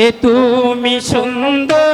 এ তুমি সুন্দর